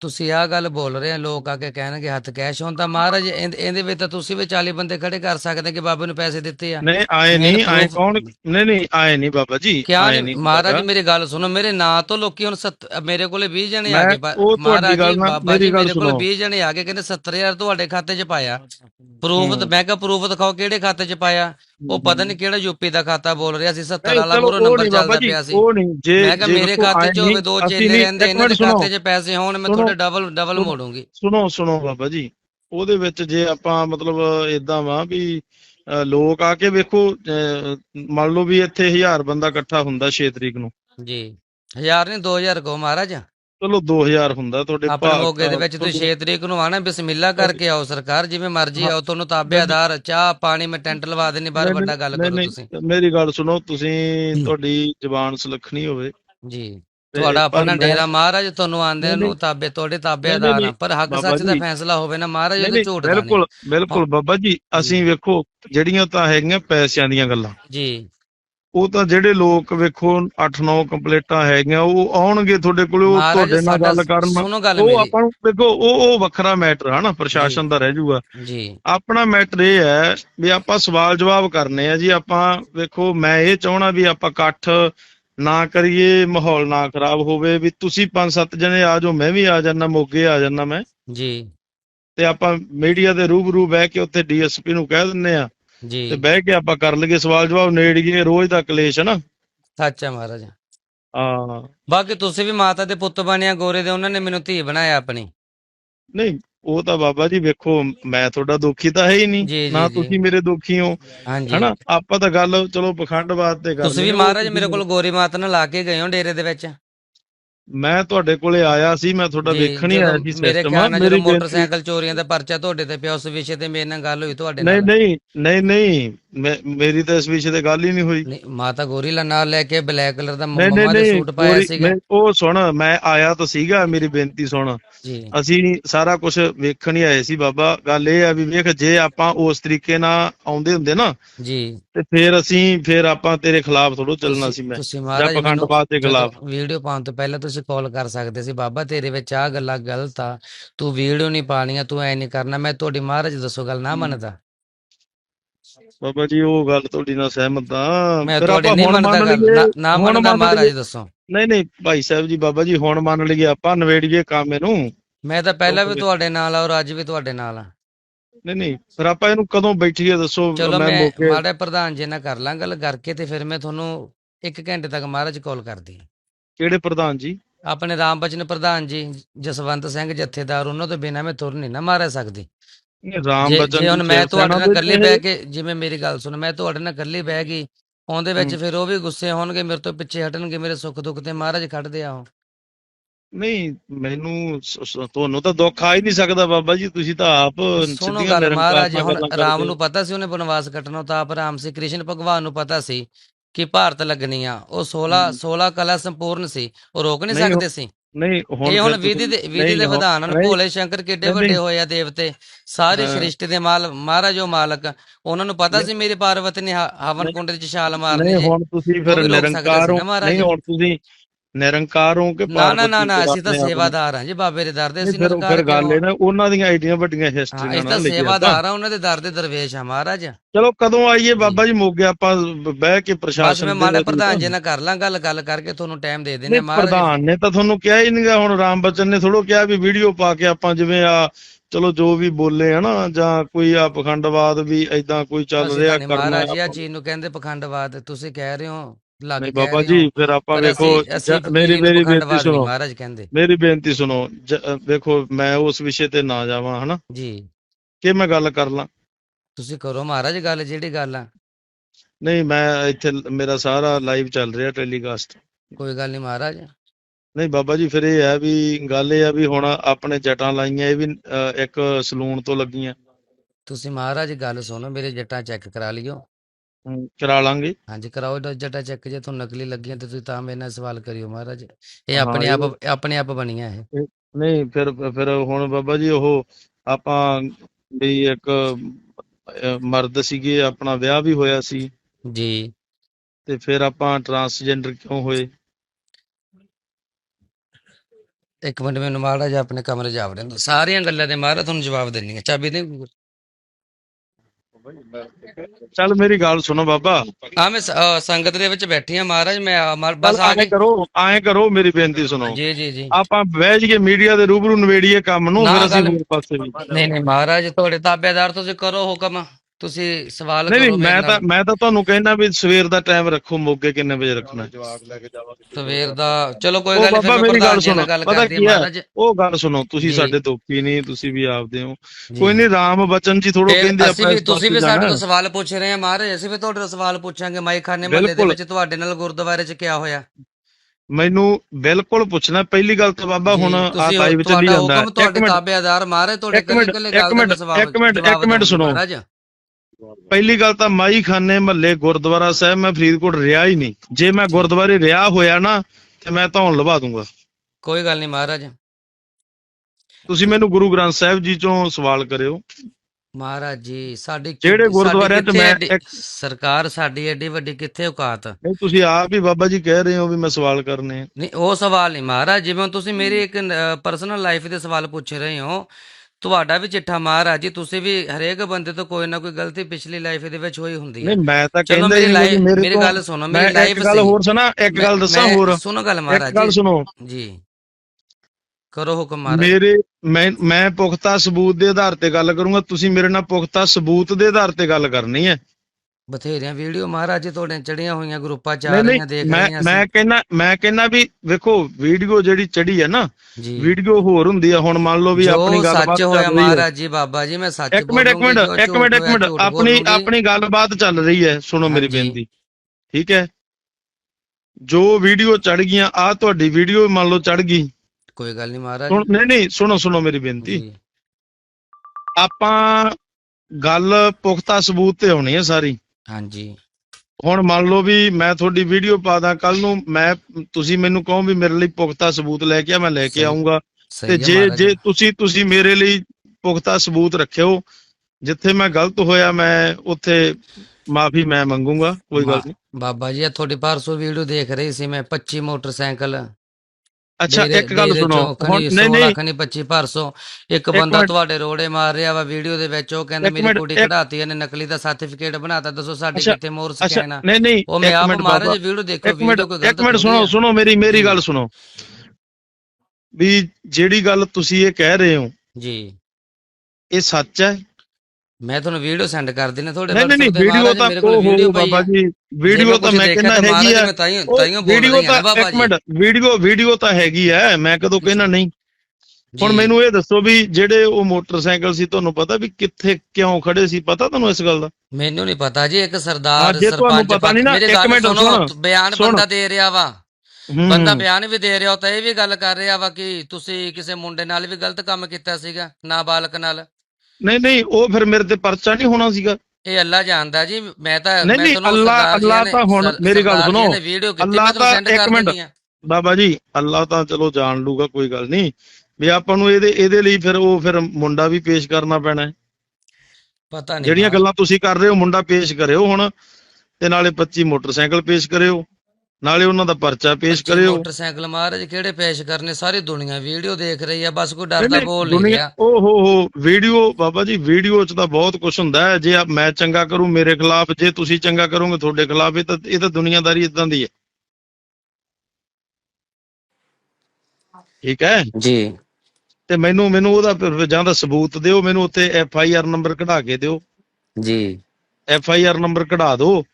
ਤੁਸੀਂ ਆਹ ਗੱਲ ਬੋਲ ਰਹੇ ਆ ਲੋਕ ਆ ਕੇ ਕਹਿਣਗੇ ਹੱਥ ਕੈਸ਼ ਹੁੰਦਾ ਮਹਾਰਾਜ ਇਹਦੇ ਇਹਦੇ ਵਿੱਚ ਤਾਂ ਤੁਸੀਂ ਵੀ 40 ਬੰਦੇ ਖੜੇ ਕਰ ਸਕਦੇ ਕਿ ਬਾਬੇ ਨੂੰ ਪੈਸੇ ਦਿੱਤੇ ਆ। ਨਹੀਂ ਆਏ ਨਹੀਂ ਆਏ ਕੌਣ? ਨਹੀਂ ਨਹੀਂ ਆਏ ਨਹੀਂ ਬਾਬਾ ਜੀ ਆਏ ਨਹੀਂ ਮਹਾਰਾਜ। ਮੇਰੀ ਗੱਲ ਸੁਣੋ ਮੇਰੇ ਨਾਂ ਤੋਂ ਲੋਕੀ ਹੁਣ ਮੇਰੇ ਕੋਲੇ 20 ਜਣੇ ਆ ਗਏ। ਤੁਹਾਡੀ ਮਹਾਰਾਜ ਜੀ ਬਾਬਾ ਜੀ ਮੇਰੇ ਕੋਲੇ ਸੁਣੋ। 20 ਜਣੇ ਆ ਗਏ ਕਹਿੰਦੇ 70000 ਤੁਹਾਡੇ ਖਾਤੇ 'ਚ ਪਾਇਆ। ਪ੍ਰੂਫ। ਮੈਂ ਕਿਹਾ ਪ੍ਰੂਫ ਦਿਖਾਓ ਕਿਹੜੇ ਖਾਤੇ 'ਚ ਪਾਇਆ। ਉਹ ਪਤਾ ਨਹੀਂ ਕਿਹੜਾ ਯੂਪੀ ਦਾ ਖਾਤਾ ਬੋਲ ਰਿਹਾ ਸੀ 70 ਨਹੀਂ, ਵਾਲਾ ਮੂਰੋ ਨੰਬਰ ਚੱਲਦਾ ਪਿਆ ਸੀ। ਉਹ ਨਹੀਂ ਜੇ ਮੈਂ ਕਿਹਾ ਮੇਰੇ ਖਾਤੇ 'ਚ ਹੋਵੇ ਦੋ ਚੇਲੇ ਰਹਿੰਦੇ ਇਹਨਾਂ ਦੇ ਖਾਤੇ 'ਚ ਪੈਸੇ ਹੋਣ ਮੈਂ। ਤੁਹਾਡੇ ਡਬਲ ਡਬਲ। ਮੋੜੂੰਗੀ। ਸੁਣੋ ਸੁਣੋ ਬਾਬਾ ਜੀ। ਉਹਦੇ ਵਿੱਚ ਜੇ ਆਪਾਂ ਮਤਲਬ ਇਦਾਂ ਵਾ ਵੀ ਲੋਕ ਆ ਕੇ ਵੇਖੋ ਮੰਨ ਲਓ ਵੀ ਇੱਥੇ 1000 ਬੰਦਾ ਇਕੱਠਾ ਹੁੰਦਾ 6 ਤਰੀਕ ਨੂੰ। ਜੀ। ਹਜ਼ਾਰ ਨਹੀਂ 2000 ਕੋ ਮਹਾਰਾਜ। ਚਲੋ 2000 ਹੁੰਦਾ ਤੁਹਾਡੇ ਆਪਣੇ ਮੋਗੇ ਦੇ ਵਿੱਚ ਤੁਸੀਂ 6 ਤਰੀਕ ਨੂੰ ਆਣਾ ਬਿਸਮਿਲ੍ਲਾ ਕਰਕੇ ਆਓ ਸਰਕਾਰ ਜਿਵੇਂ ਮਰਜ਼ੀ ਆਓ ਤੁਹਾਨੂੰ ਤਾਬੇਦਾਰ ਚਾਹ ਪਾਣੀ ਮੈਂ ਟੈਂਟ ਲਵਾ ਦੇਣੀ ਬਾਹਰ ਵੱਡਾ ਗੱਲ ਕਰੋ ਤੁਸੀਂ। ਮੇਰੀ ਗੱਲ ਸੁਣੋ ਤੁਸੀਂ ਤੁਹਾਡੀ ਜ਼ਬਾਨ ਸੁਲੱਖਣੀ ਹੋਵੇ। ਜੀ। ਤੁਹਾਡਾ ਆਪਣਾ ਡੇਰਾ ਮਹਾਰਾਜ ਤੁਹਾਨੂੰ ਆਂਦੇ ਨੂੰ। ਤਾਬੇ ਤੁਹਾਡੇ ਤਾਬੇਦਾਰ ਆ ਪਰ ਹੱਕ ਸੱਚ ਦਾ। ਫੈਸਲਾ ਹੋਵੇ ਨਾ ਮਹਾਰਾਜ ਉਹਦੇ ਝੂਠ ਦਾ ਨਹੀਂ। ਬਿਲਕੁਲ ਬਿਲਕੁਲ ਬਾਬਾ ਜੀ ਅਸੀਂ ਵੇਖੋ ਜਿਹੜੀਆਂ ਤਾਂ ਹੈਗੀਆਂ ਪੈਸਿਆਂ ਦੀਆਂ ਗੱਲਾਂ। ਜੀ। ਉਹ ਤਾਂ ਜਿਹੜੇ ਲੋਕ ਵੇਖੋ 8-9 ਕੰਪਲੀਟਾਂ ਹੈਗੀਆਂ ਉਹ ਆਉਣਗੇ ਤੁਹਾਡੇ ਕੋਲ ਉਹ ਤੁਹਾਡੇ ਨਾਲ ਗੱਲ ਕਰਨ ਉਹ ਆਪਾਂ ਨੂੰ ਵੇਖੋ ਉਹ ਉਹ ਵੱਖਰਾ ਮੈਟਰ ਹੈ ਨਾ ਪ੍ਰਸ਼ਾਸਨ ਦਾ ਰਹਿ ਜਾਊਗਾ ਜੀ। ਆਪਣਾ ਮੈਟਰ ਇਹ ਹੈ ਵੀ ਆਪਾਂ ਸਵਾਲ ਜਵਾਬ ਕਰਨੇ ਆ ਜੀ ਆਪਾਂ ਵੇਖੋ ਮੈਂ ਇਹ ਚਾਹਣਾ ਵੀ ਆਪਾਂ ਇਕੱਠ ਨਾ ਕਰੀਏ ਮਾਹੌਲ ਨਾ ਖਰਾਬ ਹੋਵੇ ਵੀ ਤੁਸੀਂ ਪੰਜ ਸੱਤ ਜਣੇ ਆ ਜਾਓ ਮੈਂ ਵੀ ਆ ਜਾਣਾ ਮੋਗੇ ਆ ਜਾਣਾ ਮੈਂ। ਜੀ। ਤੇ ਆਪਾਂ ਮੀਡੀਆ ਦੇ ਰੂਬਰੂ ਬਹਿ ਕੇ ਉੱਥੇ ਡੀਐਸਪੀ ਨੂੰ ਕਹਿ ਦਿੰਨੇ ਆ ਤੇ ਜੀ ਬਹਿ ਕੇ ਆਪਾਂ ਕਰ ਲਈਏ ਸਵਾਲ ਜਵਾਬ ਨੇੜੀਏ ਰੋਜ਼ ਦਾ ਕਲੇਸ਼ ਹੈ ਨਾ। ਸੱਚ ਹੈ ਮਹਾਰਾਜ। ਹਾਂ। ਬਾਕੀ ਤੁਸੀਂ ਵੀ ਮਾਤਾ ਦੇ ਪੁੱਤ ਬਣਿਆ ਗੋਰੇ ਦੇ ਉਹਨਾਂ ਨੇ ਮੈਨੂੰ ਧੀ ਬਣਾਇਆ ਆਪਣੀ। ਨਹੀਂ ਉਹ ਤਾਂ ਬਾਬਾ ਜੀ ਵੇਖੋ ਮੈਂ ਤੁਹਾਡਾ ਦੁਖੀ ਤਾਂ ਹੈ ਹੀ ਨਹੀਂ। ਨਾ। ਤੁਸੀਂ ਮੇਰੇ ਦੁਖੀ ਹੋ। ਹਨਾ? ਆਪਾਂ ਤਾਂ ਗੱਲ ਚਲੋ ਪਖੰਡਵਾਦ ਤੇ ਕਰ ਤੁਸੀਂ ਵੀ ਮਹਾਰਾਜ ਮੇਰੇ ਕੋਲ ਗੋਰੀ ਮਾਤਾ ਨਾਲ ਲਾ ਕੇ ਗਏ ਹੋ ਡੇਰੇ ਦੇ ਵਿੱਚ। ਮੈਂ ਤੁਹਾਡੇ ਕੋਲੇ ਆਇਆ ਸੀ ਮੈਂ ਤੁਹਾਡਾ ਵੇਖਣ ਹੀ ਆਇਆ ਸੀ ਮੇਰੇ ਸਿਸਟਮ ਖਿਆਲ ਨਾਲ ਜਦੋਂ ਮੇਰੀ ਮੋਟਰਸਾਈਕਲ ਚੋਰੀਆਂ ਦਾ ਪਰਚਾ ਤੁਹਾਡੇ ਤੇ ਪਿਆ ਉਸ ਵਿਸ਼ੇ ਤੇ ਮੇਰੇ ਨਾਲ ਗੱਲ ਹੋਈ ਤੁਹਾਡੇ ਨਹੀਂ ਨਾਲ। ਨਹੀਂ ਨਹੀਂ ਨਹੀਂ ਮੈਂ- ਮੇਰੀ ਤਾਂ ਇਸ ਵਿਸ਼ੇ ਤੇ ਗੱਲ ਹੀ ਨਹੀਂ ਹੋਈ। ਨਹੀਂ ਮਾਤਾ ਗੋਰੀ ਲਾ ਨਾਲ ਲੈ ਕੇ ਬਲੈਕ ਕਲਰ ਦਾ ਨਹੀਂ ਨਹੀਂ ਮੰਮਾ ਦੇ ਨਹੀਂ ਸੂਟ ਪਾਇਆ ਸੀਗਾ। ਉਹ ਸੁਣ ਮੈਂ ਆਇਆ ਤਾਂ ਸੀਗਾ ਮੇਰੀ ਬੇਨਤੀ ਸੁਣ। ਅਸੀਂ ਸਾਰਾ ਕੁਝ ਵੇਖਣ ਹੀ ਆਏ ਸੀ ਬਾਬਾ। ਗੱਲ ਇਹ ਆ ਵੀ ਵੇਖ ਜੇ ਆਪਾਂ ਉਸ ਤਰੀਕੇ ਨਾਲ ਆਉਂਦੇ ਹੁੰਦੇ ਨਾ ਜੀ। ਤੇ ਫਿਰ ਅਸੀਂ ਫਿਰ ਆਪਾਂ ਤੇਰੇ ਖਿਲਾਫ ਥੋੜੋ ਚੱਲਣਾ ਸੀ ਮੈਂ। ਜਾਂ ਪਖੰਡਵਾਦ ਦੇ ਖਿਲਾਫ। ਵੀਡੀਓ ਪਾਉਣ ਤੋਂ ਪਹਿਲਾਂ ਤੁਸੀਂ ਕਾਲ ਕਰ ਸਕਦੇ ਸੀ ਬਾਬਾ ਤੇਰੇ ਵਿੱਚ ਆਹ ਗੱਲਾਂ ਗਲਤ ਆ ਤੂੰ ਵੀਡੀਓ ਨਹੀਂ ਪਾਣੀਆਂ ਤੂੰ ਐ ਨਹੀਂ ਕਰਨਾ ਮੈਂ ਤੁਹਾਡੀ ਮਹਾਰਾਜ ਦੱਸੋ ਗੱਲ ਨਾ ਮੰਨਦਾ। ਬਾਬਾ ਜੀ ਉਹ ਗੱਲ ਤੁਹਾਡੀ ਨਾਲ ਸਹਿਮਤ ਆ ਮੈਂ ਤੁਹਾਡੀ ਨਹੀਂ ਮੰਨਦਾ ਨਾ- ਮੰਨਦਾ ਮੰਨ ਮਹਾਰਾਜ। ਦੱਸੋ। ਨਹੀਂ ਨਹੀਂ ਭਾਈ ਸਾਹਿਬ ਜੀ ਬਾਬਾ ਜੀ ਹੁਣ ਮੰਨ ਲਈਏ ਆਪਾਂ ਨਵੇੜੀਏ ਕੰਮ ਇਹਨੂੰ। ਮੈਂ ਤਾਂ ਪਹਿਲਾਂ ਵੀ। ਤੁਹਾਡੇ ਨਾਲ ਆ ਔਰ ਅੱਜ ਵੀ ਤੁਹਾਡੇ ਨਾਲ ਆ। ਨਹੀਂ ਨਹੀਂ ਫਿਰ ਆਪਾਂ ਇਹਨੂੰ ਕਦੋਂ ਬੈਠੀਏ ਦੱਸੋ ਚਲੋ ਮੈਂ ਮਾੜੇ ਪ੍ਰਧਾਨ ਜੀ ਨਾਲ ਕਰ ਲਾਂ ਗੱਲ ਕਰਕੇ ਤੇ ਫਿਰ ਮੈਂ ਤੁਹਾਨੂੰ 1 ਘੰਟੇ ਤੱਕ ਮਹਾਰਾਜ ਕਾਲ ਕਰਦੀ ਕਿਹੜੇ ਪ੍ਰਧਾਨ ਜੀ? ਆਪਣੇ ਰਾਮ ਬਚਨ ਪ੍ਰਧਾਨ ਜੀ ਜਸਵੰਤ ਸਿੰਘ ਜਥੇਦਾਰ ਉਹਨਾਂ ਤੋਂ ਬਿਨਾਂ ਮੈਂ ਤੁਰ ਨਹੀਂ ਨਾ ਮਾਰ ਸਕਦੀ। ਰਾਮ ਜੇ ਬਚਨ ਜੇ ਹੁਣ ਜੀ ਮੈਂ ਤੁਹਾਡੇ ਨਾਲ ਇਕੱਲੀ ਬਹਿ ਕੇ ਜਿਵੇਂ ਮੇਰੀ ਗੱਲ ਸੁਣ ਮੈਂ ਤੁਹਾਡੇ ਨਾਲ ਇਕੱਲੀ ਬਹਿ ਗਈ ਉਹਦੇ ਵਿੱਚ ਹੂੰ। ਫਿਰ ਉਹ ਵੀ ਗੁੱਸੇ ਹੋਣਗੇ ਮੇਰੇ ਤੋਂ ਪਿੱਛੇ ਹਟਣਗੇ ਮੇਰੇ ਸੁੱਖ ਦੁੱਖ ਤੇ ਮਹਾਰਾਜ ਖੜਦੇ ਆ ਉਹ। ਨਹੀਂ ਮੈਨੂੰ ਸ- ਸ- ਤੁਹਾਨੂੰ ਤਾਂ ਦੁੱਖ ਆ ਹੀ ਨਹੀਂ ਸਕਦਾ ਬਾਬਾ ਜੀ ਤੁਸੀਂ ਤਾਂ ਆਪ ਸੁਣੋ ਸਿੱਧੀਆਂ ਗੱਲ ਨਿਰੰਕਾਰ ਮਹਾਰਾਜ ਹੁਣ ਗੱਲਾਂ ਰਾਮ ਕਰਦੇ ਨੂੰ ਪਤਾ ਸੀ ਉਹਨੇ ਬਨਵਾਸ ਕੱਟਣਾ ਤਾਂ ਆਪ ਰਾਮ ਸੀ ਕ੍ਰਿਸ਼ਨ ਭਗਵਾਨ ਨੂੰ ਪਤਾ ਸੀ। ਕਿ ਭਾਰਤ ਲੱਗਣੀ ਆ ਉਹ 16 ਹੂੰ। 16 ਕਲਾ ਸੰਪੂਰਨ ਸੀ ਉਹ ਰੋਕ ਨਹੀਂ ਸਕਦੇ ਸੀ ਨਹੀਂ ਹੁਣ ਇਹ ਹੁਣ ਵਿਧੀ ਦੇ ਵਿਧੀ ਦੇ ਵਿਧਾਨ ਹਨ ਭੋਲੇ ਸ਼ੰਕਰ ਕਿੱਡੇ ਵੱਡੇ। ਹੋਏ ਆ ਦੇਵਤੇ ਸਾਰੇ। ਸ੍ਰਿਸ਼ਟੀ ਦੇ ਮਾਲ ਮਹਾਰਾਜ ਉਹ ਮਾਲਕ ਉਹਨਾਂ ਨੂੰ ਪਤਾ। ਸੀ ਮੇਰੀ ਪਾਰਵਤੀ ਨੇ ਹਵਨ ਕੁੰਡ 'ਚ ਛਾਲ ਮਾਰਨੀ ਨਹੀਂ ਹੁਣ ਤੁਸੀਂ ਫਿਰ ਨਿਰੰਕਾਰ ਹੋ। ਨਹੀਂ ਹੁਣ ਤੁਸੀਂ ਨਿਰੰਕਾਰ ਹੋ ਕਿ ਨਾ ਨਾ ਨਾ ਨਾ ਅਸੀਂ ਤਾਂ ਸੇਵਾਦਾਰ ਹਾਂ ਜੀ ਬਾਬੇ ਦੇ ਦਰ ਦੇ ਅਸੀਂ ਨਿਰੰਕਾਰ ਫਿਰ ਗੱਲ ਇਹ ਨਾ ਉਹਨਾਂ ਦੀਆਂ ਆਈਡੀਆਂ ਵੱਡੀਆਂ ਹਿਸਟਰੀਆਂ ਅਸੀਂ ਨਾਲ ਤਾਂ ਲਿਖਿਆ। ਸੇਵਾਦਾਰ ਆ ਉਹਨਾਂ ਦੇ ਦਰ ਦੇ ਦਰਵੇਸ਼ ਆ ਮਹਾਰਾਜ। ਚਲੋ ਕਦੋਂ ਆਈਏ ਬਾਬਾ ਜੀ ਮੋਗੇ ਆਪਾਂ ਬਹਿ ਕੇ ਬਸ ਪ੍ਰਸ਼ਾਸਨ ਮੈਂ ਦੇ ਮਾੜਾ ਵਿੱਚ ਪ੍ਰਧਾਨ ਜੀ ਨਾਲ ਕਰ ਲਾਂ ਗੱਲ ਗੱਲ ਕਰਕੇ ਤੁਹਾਨੂੰ ਟਾਈਮ ਦੇ ਦਿੰਦੇ ਨਹੀਂ ਮਹਾਰਾਜ। ਪ੍ਰਧਾਨ ਨੇ ਤਾਂ ਤੁਹਾਨੂੰ ਕਿਹਾ ਹੀ ਨਹੀਂਗਾ ਹੁਣ ਰਾਮ ਬਚਨ ਨੇ ਥੋੜੋ ਕਿਹਾ ਵੀ ਵੀਡੀਓ ਪਾ ਕੇ ਆਪਾਂ ਜਿਵੇਂ ਆ ਚਲੋ ਜੋ ਵੀ ਬੋਲੇ ਹਨਾ ਜਾਂ ਕੋਈ ਆ ਪਖੰਡਵਾਦ ਵੀ ਐਦਾਂ ਕੋਈ ਚੱਲ ਰਿਹਾ ਕਰਨਾ ਮਹਾਰਾਜ ਜੀ ਆ ਚੀਜ਼ ਨੂੰ ਕਹਿੰਦੇ ਪਖੰਡਵਾਦ ਤੁਸੀਂ ਕਹਿ ਰਹੇ ਹੋ। ਲੱਗ ਨਹੀਂ ਬਾਬਾ ਜੀ ਫਿਰ ਆਪਾਂ ਵੇਖੋ ਮੇਰੀ ਮੇਰੀ ਬੇਨਤੀ ਸੁਣੋ। ਮਹਾਰਾਜ ਕਹਿੰਦੇ। ਮੇਰੀ ਬੇਨਤੀ ਸੁਣੋ ਵੇਖੋ ਮੈਂ ਉਸ ਵਿਸ਼ੇ ਤੇ ਨਾ ਜਾਵਾਂ ਹਨਾ? ਜੀ। ਕਿ ਮੈਂ ਗੱਲ ਕਰ ਲਾਂ? ਤੁਸੀਂ ਕਰੋ ਮਹਾਰਾਜ ਗੱਲ ਜਿਹੜੀ ਗੱਲ ਆ। ਨਹੀਂ ਮੈਂ ਇੱਥੇ ਮੇਰਾ ਸਾਰਾ ਲਾਈਵ ਚੱਲ ਰਿਹਾ ਟੈਲੀਕਾਸਟ। ਕੋਈ ਗੱਲ ਨਹੀਂ ਮਹਾਰਾਜ। ਨਹੀਂ ਬਾਬਾ ਜੀ ਫਿਰ ਇਹ ਹੈ ਵੀ ਗੱਲ ਇਹ ਆ ਵੀ ਹੁਣ ਆਪਣੇ ਜਟਾਂ ਲਾਈਆਂ ਇਹ ਵੀ ਇੱਕ ਸਲੂਨ ਤੋਂ ਲੱਗੀਆਂ। ਤੁਸੀਂ ਮਹਾਰਾਜ ਗੱਲ ਸੁਣੋ ਮੇਰੇ ਜੱਟਾਂ ਚੈੱਕ ਕਰਾ ਲਿਓ। ਹਮ, ਕਰਾ ਲਾਂਗੇ। ਹਾਂਜੀ ਕਰਾਓ ਜ- ਜੱਟਾਂ ਚੈੱਕ ਜੇ ਤੁਹਾਨੂੰ ਨਕਲੀ ਲੱਗੀਆਂ ਤੇ ਤੁਸੀਂ ਤਾਂ ਮੇਰੇ ਨਾਲ ਸਵਾਲ ਕਰਿਓ ਮਹਾਰਾਜ। ਇਹ ਹਾਂ, ਆਪਣੇ ਆਪ ਆਪਣੇ ਆਪ ਬਣੀਆਂ ਇਹ। ਨਹੀਂ ਫਿਰ ਫਿਰ ਹੁਣ ਬਾਬਾ ਜੀ ਉਹ ਆਪਾਂ ਵੀ ਇੱਕ ਮਰਦ ਸੀਗੇ ਆਪਣਾ ਵਿਆਹ ਵੀ ਹੋਇਆ ਸੀ। ਜੀ। ਤੇ ਫਿਰ ਆਪਾਂ ਟਰਾਂਸਜੈਂਡਰ ਕਿਉਂ ਹੋਏ? ਇੱਕ ਮਿੰਟ ਮੈਨੂੰ ਮਹਾਰਾਜ ਆਪਣੇ ਕਮਰੇ ਜਾ ਵੜਨ ਦਿਓ ਸਾਰੀਆਂ ਗੱਲਾਂ ਦੇ ਮਹਾਰਾਜ ਤੁਹਾਨੂੰ ਜਵਾਬ ਦੇਣੀਆਂ ਚਾਬੀ ਦੇ। ਚੱਲ ਮੇਰੀ ਗੱਲ ਸੁਣੋ ਬਾਬਾ। ਆ ਮੈਂ ਸ- ਸੰਗਤ ਦੇ ਵਿੱਚ ਬੈਠੀ ਆ ਮਹਾਰਾਜ ਮੈਂ ਆ- ਮਰ- ਬਸ ਆ ਐਂ ਕੇ ਕਰੋ ਐਂ ਕਰੋ ਮੇਰੀ ਬੇਨਤੀ ਸੁਣੋ। ਜੀ ਜੀ ਜੀ। ਆਪਾਂ ਬਹਿ ਜਾਈਏ ਮੀਡੀਆ ਦੇ ਰੂਬਰੂ ਨਵੇੜੀਏ ਕੰਮ ਨੂੰ ਨਾ ਫਿਰ ਅਸੀਂ ਗੱਲ- ਹੋਰ ਪਾਸੇ ਵੀ ਨਹੀਂ ਨਹੀਂ ਮਹਾਰਾਜ ਤੁਹਾਡੇ ਤਾਬੇਦਾਰ ਤੁਸੀਂ ਕਰੋ ਹੁਕਮ। ਤੁਸੀਂ ਸਵਾਲ ਨਹੀਂ ਕਰੋ ਨਹੀਂ ਮੇਰੇ ਮੈਂ ਨਾਲ। ਤਾਂ ਮੈਂ ਤਾਂ ਤੁਹਾਨੂੰ ਕਹਿਣਾ ਵੀ ਸਵੇਰ ਦਾ ਟਾਈਮ ਰੱਖੋ ਮੋਗੇ ਕਿੰਨੇ ਵਜੇ ਰੱਖਣਾ ਹੈ? ਸਵੇਰ ਦਾ ਚਲੋ ਕੋਈ ਉਹ ਗੱਲ ਨਹੀਂ ਬਾਬਾ ਫਿਰ ਮੈਂ ਮੇਰੀ ਪ੍ਰਧਾਨ ਗੱਲ ਜੀ ਨਾਲ ਸੁਣੋ, ਗੱਲ ਪਤਾ ਕਰਦੀ ਹਾਂ ਕੀ ਹੈ? ਮਹਾਰਾਜ ਉਹ ਗੱਲ ਸੁਣੋ ਤੁਸੀਂ ਜੀ। ਸਾਡੇ ਦੋਖੀ ਨਹੀਂ ਤੁਸੀਂ ਵੀ ਆਪਦੇ ਹੋ। ਕੋਈ ਨਹੀਂ ਰਾਮ ਬਚਨ ਜੀ ਥੋੜੋ ਕਹਿੰਦੇ ਅਸੀਂ ਆਪਾਂ ਵੀ ਇਸ ਤੁਸੀਂ ਵੀ ਪਾਸੇ ਸਾਡੇ ਜਾਣਾ ਤੋਂ ਸਵਾਲ ਪੁੱਛ ਰਹੇ ਆ ਮਹਾਰਾਜ ਅਸੀਂ ਵੀ ਤੁਹਾਡੇ ਤੋਂ ਸਵਾਲ ਪੁੱਛਾਂਗੇ ਮਾਈ ਖਾਨੇ ਮਹੱਲੇ ਦੇ ਬਿਲਕੁਲ। ਵਿੱਚ ਤੁਹਾਡੇ ਨਾਲ ਗੁਰਦੁਆਰੇ 'ਚ ਕਿਆ ਹੋਇਆ ਮੈਨੂੰ ਬਿਲਕੁਲ ਪੁੱਛਣਾ ਪਹਿਲੀ ਗੱਲ ਤਾਂ ਬਾਬਾ ਜੀ, ਹੁਣ ਆ ਤੁਸੀਂ ਲਾਈਵ ਚੱਲੀ ਤੁਹਾਡਾ ਜਾਂਦਾ ਹੁਕਮ ਤੁਹਾਡੇ ਇੱਕ ਮਿੰਟ ਤਾਬੇਦਾਰ ਮਹਾਰਾਜ ਤੁਹਾਡੇ ਇੱਕ ਮਿੰਟ, ਕੱਲੇ ਕੱਲੇ ਇੱਕ ਗੱਲ ਦਾ ਮਿੰਟ, ਇੱਕ ਮਿੰਟ, ਜਵਾਬ ਇੱਕ ਮਿੰਟ ਦਿਓ ਸੁਣੋ। ਮਹਾਰਾਜ ਪਹਿਲੀ ਗੱਲ ਤਾਂ ਮਾਈ ਖਾਨੇ ਮਹੱਲੇ ਗੁਰਦੁਆਰਾ ਸਾਹਿਬ ਮੈਂ ਫਰੀਦਕੋਟ ਰਿਹਾ ਹੀ ਨਹੀਂ। ਜੇ ਮੈਂ ਗੁਰਦੁਆਰੇ ਰਿਹਾ ਹੋਇਆ ਨਾ ਤੇ ਮੈਂ ਧੌਣ ਲਵਾ ਦੂੰਗਾ। ਕੋਈ ਗੱਲ ਨਹੀਂ ਮਹਾਰਾਜ। ਤੁਸੀਂ ਮੈਨੂੰ ਗੁਰੂ ਗ੍ਰੰਥ ਸਾਹਿਬ ਜੀ ਚੋਂ ਸਵਾਲ ਕਰਿਓ। ਮਹਾਰਾਜ ਜੀ ਸਾਡੀ ਜਿਹੜੇ 'ਚ ਕਿੱਥੇ ਮੈਂ ਸਰਕਾਰ ਸਾਡੀ ਐਡੀ ਵੱਡੀ ਕਿੱਥੇ ਔਕਾਤ? ਨਹੀਂ ਤੁਸੀਂ ਆਪ ਹੀ ਬਾਬਾ ਜੀ ਕਹਿ ਰਹੇ ਹੋ ਵੀ ਮੈਂ ਸਵਾਲ ਕਰਨੇ ਨਹੀਂ ਉਹ ਸਵਾਲ ਨਹੀਂ ਮਹਾਰਾਜ ਜਿਵੇਂ ਤੁਸੀਂ ਮੇਰੀ ਇੱਕ ਪਰਸਨਲ ਲਾਈਫ ਦੇ ਸਵਾਲ ਪੁੱਛ ਰਹੇ ਹੋ ਤੁਹਾਡਾ ਵੀ ਚਿੱਠਾ ਮਹਾਰਾਜ ਜੀ ਤੁਸੀਂ ਵੀ ਹਰੇਕ ਬੰਦੇ ਤੋਂ ਕੋਈ ਨਾ ਕੋਈ ਗਲਤੀ ਪਿਛਲੀ ਲਾਈਫ ਦੇ ਵਿੱਚ ਹੋਈ ਹੁੰਦੀ ਹੈ। ਨਹੀਂ ਮੈਂ ਤਾਂ ਚਲੋ ਕਹਿੰਦਾ ਮੇਰੀ ਹੀ ਨਹੀਂ ਲਾਈਫ ਮੇਰੇ ਮੇਰੀ ਤੋਂ ਗੱਲ ਸੁਣੋ ਮੈਂ ਮੇਰੀ ਲਾਈਫ ਇੱਕ ਗੱਲ ਹੋਰ ਸੁਣਾ ਇੱਕ ਗੱਲ ਦੱਸਾਂ ਹੋਰ। ਸੁਣੋ ਗੱਲ ਇੱਕ ਮਹਾਰਾਜ ਗੱਲ ਜੀ। ਸੁਣੋ। ਜੀ। ਕਰੋ ਹੁਕਮ ਮਹਾਰਾਜ। ਮੇਰੇ ਮੈਂ ਮੈਂ ਪੁਖਤਾ ਸਬੂਤ ਦੇ ਆਧਾਰ ਤੇ ਗੱਲ ਕਰੂੰਗਾ ਤੁਸੀਂ ਮੇਰੇ ਨਾਲ ਪੁਖਤਾ ਸਬੂਤ ਦੇ ਆਧਾਰ ਤੇ ਗੱਲ ਕਰਨੀ ਹੈ। ਬਥੇਰੀਆਂ ਵੀਡੀਓ ਮਹਾਰਾਜ ਤੁਹਾਡੇ ਚੜੀਆਂ ਹੋਈਆਂ ਗਰੁੱਪਾਂ ਚ ਆ ਰਹੀਆਂ ਦੇਖ ਰਹੀਆਂ ਮੈਂ ਕਹਿੰਦਾ ਮੈਂ ਕਹਿੰਦਾ ਵੀ ਵੇਖੋ ਵੀਡੀਓ ਜਿਹੜੀ ਚੜੀ ਹੈ ਨਾ ਵੀਡੀਓ ਹੋਰ ਹੁੰਦੀ ਆ ਹੁਣ ਮੰਨ ਲਓ ਵੀ ਆਪਣੀ ਗੱਲਬਾਤ ਸੱਚ ਚੱਲ ਹੋਇਆ ਰਹੀ ਹੈ ਮਹਾਰਾਜ ਜੀ ਬਾਬਾ ਜੀ ਮੈਂ ਸੱਚ ਇੱਕ ਮਿੰਟ ਇੱਕ ਮਿੰਟ ਇੱਕ ਮਿੰਟ ਇੱਕ ਮਿੰਟ ਆਪਣੀ। ਆਪਣੀ ਗੱਲਬਾਤ ਚੱਲ ਰਹੀ ਹੈ ਸੁਣੋ ਮੇਰੀ। ਬੇਨਤੀ। ਠੀਕ ਹੈ? ਜੋ ਵੀਡੀਓ ਚੜ ਗਈਆਂ ਆ ਤੁਹਾਡੀ ਵੀਡੀਓ ਮੰਨ ਲਓ ਚੜ ਗਈ। ਕੋਈ ਗੱਲ ਨਹੀਂ ਮਹਾਰਾਜ। ਨਹੀਂ ਨਹੀਂ ਸੁਣੋ ਸੁਣੋ ਮੇਰੀ ਬੇਨਤੀ। ਆਪਾਂ ਗੱਲ ਪੁਖਤਾ ਸਬੂਤ ਤੇ ਹੋਣੀ ਹੈ ਸਾਰੀ। ਹਾਂਜੀ। ਹੁਣ ਮੰਨ ਲਓ ਵੀ ਮੈਂ ਤੁਹਾਡੀ ਵੀਡੀਓ ਪਾਦਾ ਕੱਲ ਨੂੰ ਮੈਂ ਤੁਸੀਂ ਮੈਨੂੰ ਕਹੋ ਵੀ ਮੇਰੇ ਲਈ ਪੁਖਤਾ ਸਬੂਤ ਲੈ ਕੇ ਆ ਮੈਂ ਲੈ ਕੇ। ਆਉਂਗਾ ਤੇ ਜੇ ਜੇ ਤੁਸੀਂ ਤੁਸੀਂ ਮੇਰੇ ਲਈ ਪੁਖਤਾ ਸਬੂਤ ਰੱਖਿਓ ਜਿੱਥੇ ਮੈਂ ਗਲਤ ਹੋਇਆ ਮੈਂ ਉੱਥੇ ਮਾਫੀ ਮੈਂ ਮੰਗੂੰਗਾ ਕੋਈ ਗੱਲ ਨਹੀਂ। ਬਾਬਾ ਜੀ ਇਹ ਤੁਹਾਡੀ ਪਰਸੋਂ ਵੀਡੀਓ ਦੇਖ ਰਹੀ ਸੀ ਮੈਂ 25 ਮੋਟਰਸਾਈਕਲ। ਅੱਛਾ ਇੱਕ ਗੱਲ ਸੁਣੋ ਹੁਣ ਨਹੀਂ ਨਹੀਂ ਲੱਖ ਨਹੀਂ 25 ਪਰਸੋਂ ਇੱਕ ਬੰਦਾ। ਤੁਹਾਡੇ ਰੋੜੇ ਮਾਰ ਰਿਹਾ ਵਾ ਵੀਡੀਓ ਦੇ ਵਿੱਚ ਉਹ ਕਹਿੰਦਾ ਮੇਰੀ ਕੁੜੀ ਕਢਾਤੀ ਇਹਨੇ ਨਕਲੀ ਦਾ ਸਰਟੀਫਿਕੇਟ ਬਣਾਤਾ ਦੱਸੋ ਸਾਡੀ ਕਿੱਥੇ ਮੋਰ ਸਕੈਨ ਆ ਨਹੀਂ ਨਹੀਂ ਉਹ ਮੈਂ ਆਪ ਮਹਾਰਾਜ ਬਾਬਾ ਵੀਡੀਓ ਦੇਖੋ ਵੀਡੀਓ ਕੋਈ ਗਲਤ ਇੱਕ ਮਿੰਟ ਸੁਣੋ। ਸੁਣੋ ਮੇਰੀ ਮੇਰੀ ਜੀ। ਗੱਲ ਸੁਣੋ ਵੀ ਜਿਹੜੀ ਗੱਲ ਤੁਸੀਂ ਇਹ ਕਹਿ ਰਹੇ ਹੋ ਜੀ ਇਹ ਸੱਚ ਹੈ ਮੈਂ ਤੁਹਾਨੂੰ ਵੀਡੀਓ ਸੈਂਡ ਕਰ ਦੇਣਾ ਤੁਹਾਡੇ ਨਹੀਂ ਨਹੀਂ ਵੀਡੀਓ ਤਾਂ ਵੀਡੀਓ ਪਈ ਬਾਬਾ ਆ ਜੀ ਵੀਡੀਓ ਤਾਂ ਮੈਂ ਕਹਿੰਦਾ ਹੈਗੀ ਆ। ਵੀਡੀਓ ਆ ਤਾਂ ਇੱਕ ਮਿੰਟ ਵੀਡੀਓ ਵੀਡੀਓ ਤਾਂ ਹੈਗੀ ਹੈ ਮੈਂ ਕਦੋਂ ਕਹਿਣਾ ਨਹੀਂ। ਹੁਣ। ਮੈਨੂੰ ਇਹ ਦੱਸੋ ਵੀ ਜਿਹੜੇ ਉਹ ਮੋਟਰਸਾਈਕਲ ਸੀ ਤੁਹਾਨੂੰ ਪਤਾ ਵੀ ਕਿੱਥੇ ਕਿਉਂ ਖੜੇ ਸੀ? ਪਤਾ ਤੁਹਾਨੂੰ ਇਸ ਗੱਲ ਦਾ? ਮੈਨੂੰ ਨਹੀਂ ਪਤਾ ਜੀ ਇੱਕ ਸਰਦਾਰ ਹਾਂ, ਸਰਪੰਚ ਮੇਰੀ ਇੱਕ ਗੱਲ ਮਿੰਟ ਸੁਣੋ ਬਿਆਨ। ਬੰਦਾ ਦੇ ਰਿਹਾ ਵਾ। ਹੂੰ, ਬੰਦਾ ਬਿਆਨ ਵੀ ਦੇ ਰਿਹਾ ਤਾਂ ਇਹ ਵੀ ਗੱਲ ਕਰ ਰਿਹਾ ਵਾ ਕਿ ਤੁਸੀਂ ਕਿਸੇ ਮੁੰਡੇ ਨਾਲ ਵੀ ਗਲਤ ਕੰਮ ਕੀਤਾ ਸੀਗਾ ਨਾਬਾਲਗ ਨਾਲ। ਨਹੀਂ ਨਹੀਂ ਉਹ ਫਿਰ ਮੇਰੇ ਤੇ ਪਰਚਾ ਨਹੀਂ ਹੋਣਾ ਸੀਗਾ। ਇਹ ਅੱਲਾ ਜਾਣਦਾ ਜੀ ਮੈਂ ਤਾਂ ਨਹੀਂ, ਮੈਂ ਨਹੀਂ, ਤੁਹਾਨੂੰ ਅੱਲਾ- ਅੱਲਾ ਤਾਂ ਹੁਣ ਮੇਰੀ ਗੱਲ ਸੁਣੋ, ਅੱਲਾ ਤਾਂ ਇੱਕ ਮਿੰਟ। ਬਾਬਾ ਜੀ ਅੱਲਾ ਤਾਂ ਚਲੋ ਜਾਣ ਲੂਗਾ ਕੋਈ ਗੱਲ ਨਹੀਂ। ਵੀ ਆਪਾਂ ਨੂੰ ਇਹਦੇ ਇਹਦੇ ਲਈ ਫਿਰ ਉਹ ਫਿਰ ਮੁੰਡਾ ਵੀ ਪੇਸ਼ ਕਰਨਾ ਪੈਣਾ ਹੈ। ਪਤਾ ਨਹੀਂ ਜਿਹੜੀਆਂ ਗੱਲਾਂ ਤੁਸੀਂ ਕਰ ਰਹੇ ਹੋ ਮੁੰਡਾ ਪੇਸ਼ ਕਰਿਓ ਹੁਣ ਤੇ ਨਾਲੇ 25 ਮੋਟਰਸਾਈਕਲ ਪੇਸ਼ ਕਰਿਓ। ਨਾਲੇ ਉਹਨਾਂ ਦਾ ਪਰਚਾ ਪੇਸ਼ ਕਰਿਓ। ਮੋਟਰਸਾਈਕਲ ਮਹਾਰਾਜ ਕਿਹੜੇ ਪੇਸ਼ ਕਰਨੇ? ਸਾਰੀ ਦੁਨੀਆ ਵੀਡੀਓ ਦੇਖ ਰਹੀ ਆ ਬਸ ਕੋਈ ਡਰਦਾ ਬੋਲ ਨਹੀਂ ਰਿਹਾ। ਓ ਹੋ ਹੋ ਵੀਡੀਓ ਬਾਬਾ ਜੀ ਵੀਡੀਓ 'ਚ ਤਾਂ ਬਹੁਤ ਕੁਝ ਹੁੰਦਾ ਹੈ। ਜੇ ਆ- ਮੈਂ ਚੰਗਾ ਕਰੂੰ ਮੇਰੇ ਖਿਲਾਫ ਜੇ ਤੁਸੀਂ ਚੰਗਾ ਕਰੋਗੇ ਤੁਹਾਡੇ ਖਿਲਾਫ ਇਹ ਤਾਂ ਇਹ ਤਾਂ ਦੁਨੀਆਦਾਰੀ ਇਦਾਂ ਦੀ ਹੈ। ਠੀਕ ਹੈ? ਜੀ। ਤੇ ਮੈਨੂੰ ਮੈਨੂੰ ਉਹਦਾ ਜਾਂ ਤਾਂ ਸਬੂਤ ਦਿਓ ਮੈਨੂੰ ਉੱਤੇ ਐਫ ਆਈ ਆਰ ਨੰਬਰ ਕਢਾ ਕੇ ਦਿਓ। ਜੀ। ਐਫ ਆਈ ਆਰ ਨੰਬਰ ਕਢਾ ਦਿਓ।